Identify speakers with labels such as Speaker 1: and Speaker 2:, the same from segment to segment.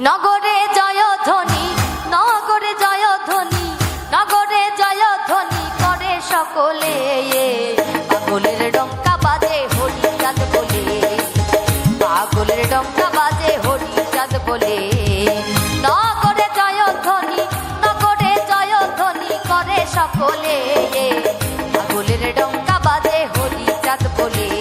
Speaker 1: নগরে জয় ধ্বনি, নগরে জয় ধ্বনি, নগরে জয় ধ্বনি করে সকলে। পাগলের ডঙ্কা বাজে হরি চাঁদ বলে। পাগলের ডঙ্কা বাজে হরি চাঁদ বলে। নগরে জয় ধ্বনি, নগরে জয় ধ্বনি করে সকলে। পাগলের ডঙ্কা বাজে হরি চাঁদ বলে।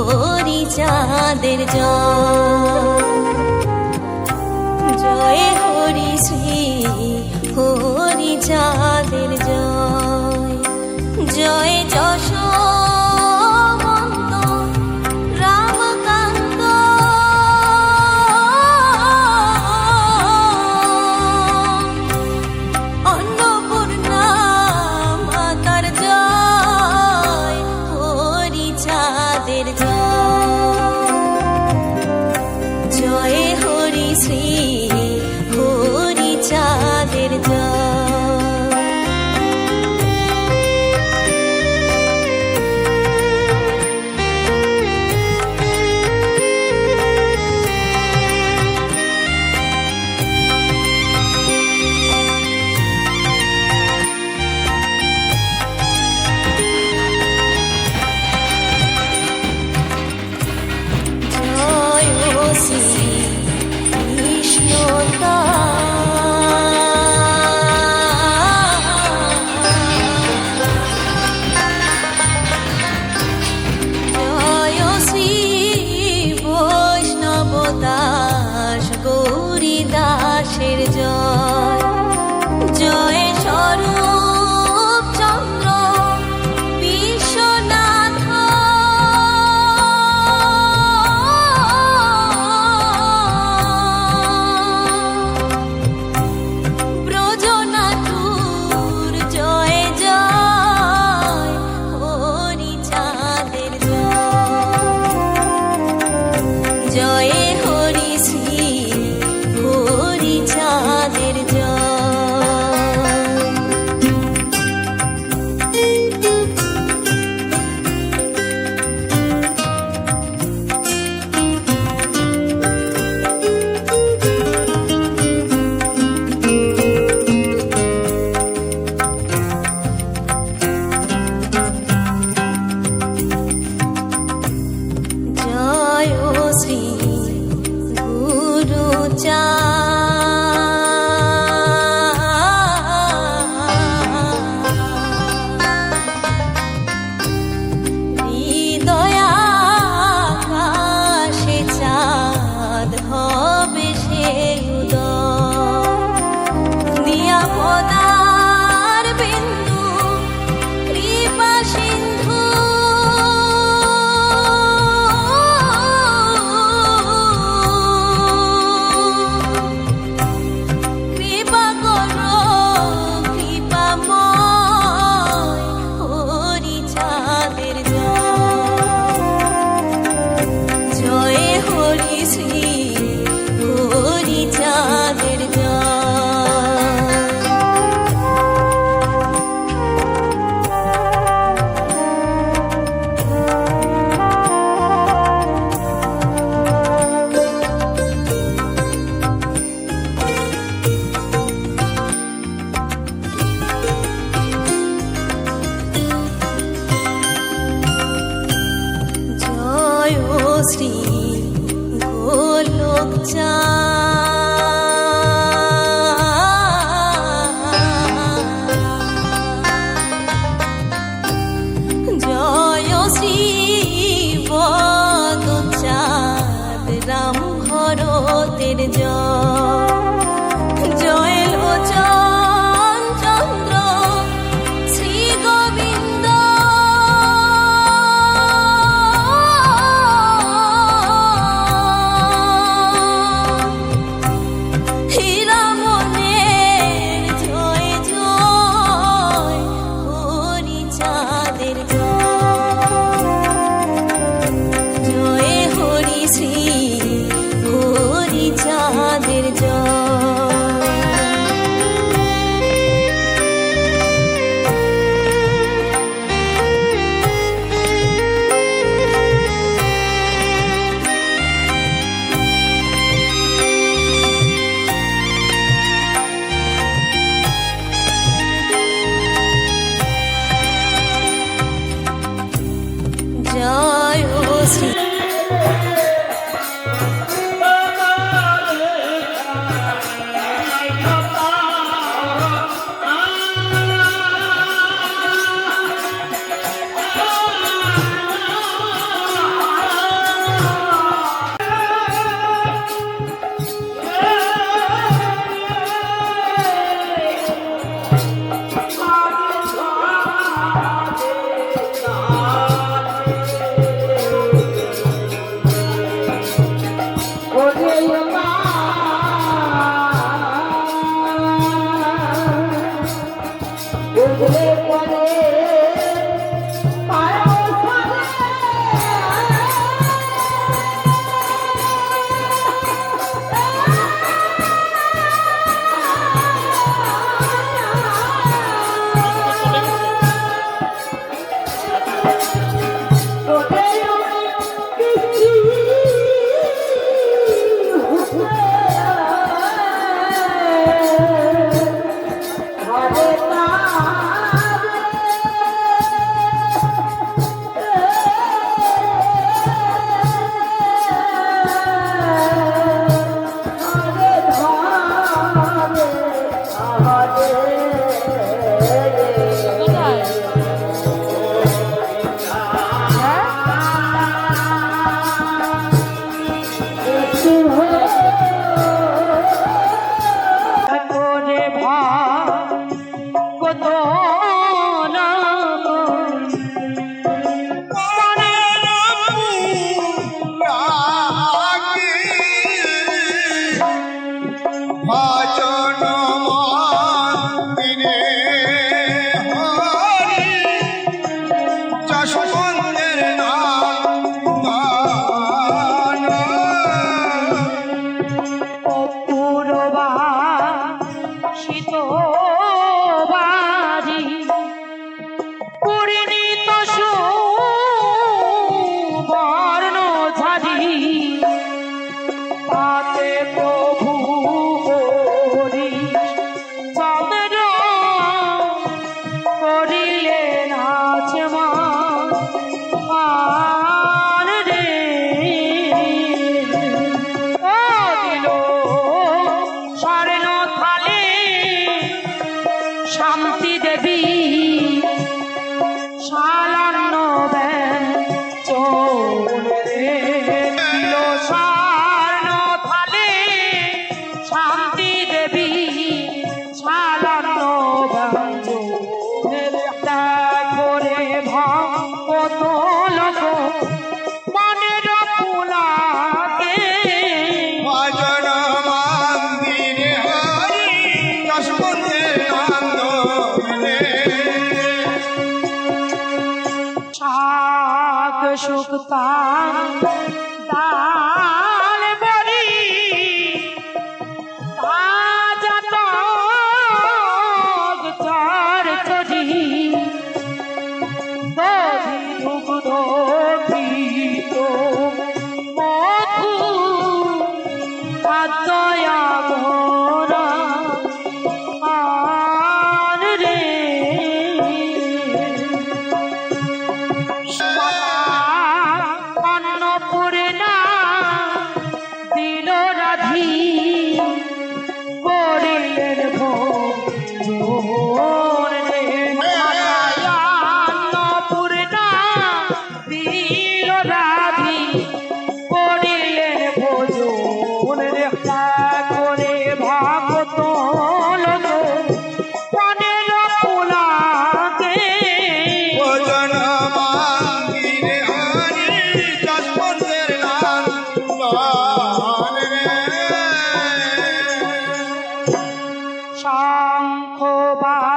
Speaker 1: হরি
Speaker 2: চাঁদের জয় হরি শ্রী হরি চাঁদের
Speaker 3: রাতের জল।
Speaker 2: করে ভক্ত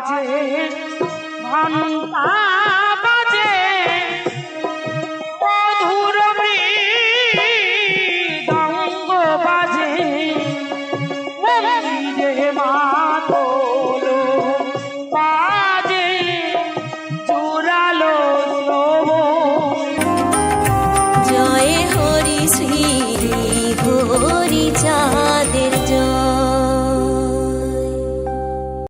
Speaker 2: বাজে
Speaker 4: ঘণ্টা